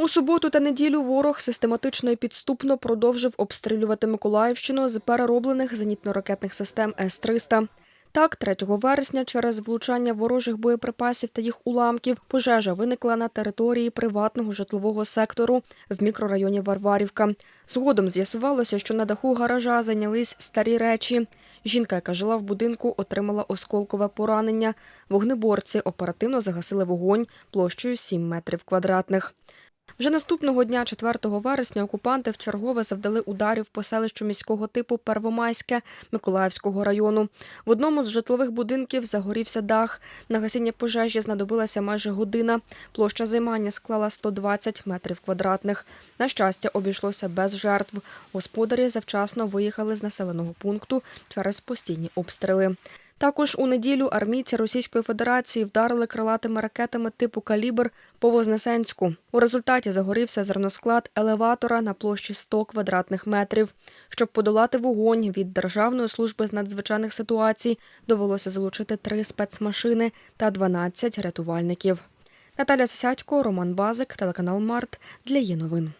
У суботу та неділю ворог систематично і підступно продовжив обстрілювати Миколаївщину з перероблених зенітно-ракетних систем С-300. Так, 3 вересня через влучання ворожих боєприпасів та їх уламків пожежа виникла на території приватного житлового сектору в мікрорайоні Варварівка. Згодом з'ясувалося, що на даху гаража зайнялись старі речі. Жінка, яка жила в будинку, отримала осколкове поранення. Вогнеборці оперативно загасили вогонь площею 7 метрів квадратних. Вже наступного дня, 4 вересня, окупанти вчергове завдали ударів по селищу міського типу Первомайське Миколаївського району. В одному з житлових будинків загорівся дах. На гасіння пожежі знадобилася майже година. Площа займання склала 120 метрів квадратних. На щастя, обійшлося без жертв. Господарі завчасно виїхали з населеного пункту через постійні обстріли. Також у неділю армійці Російської Федерації вдарили крилатими ракетами типу «Калібр» по Вознесенську. У результаті загорівся зерносклад елеватора на площі 100 квадратних метрів. Щоб подолати вогонь від Державної служби з надзвичайних ситуацій, довелося залучити три спецмашини та 12 рятувальників. Наталя Сасядько, Роман Базик, телеканал Март для є новин.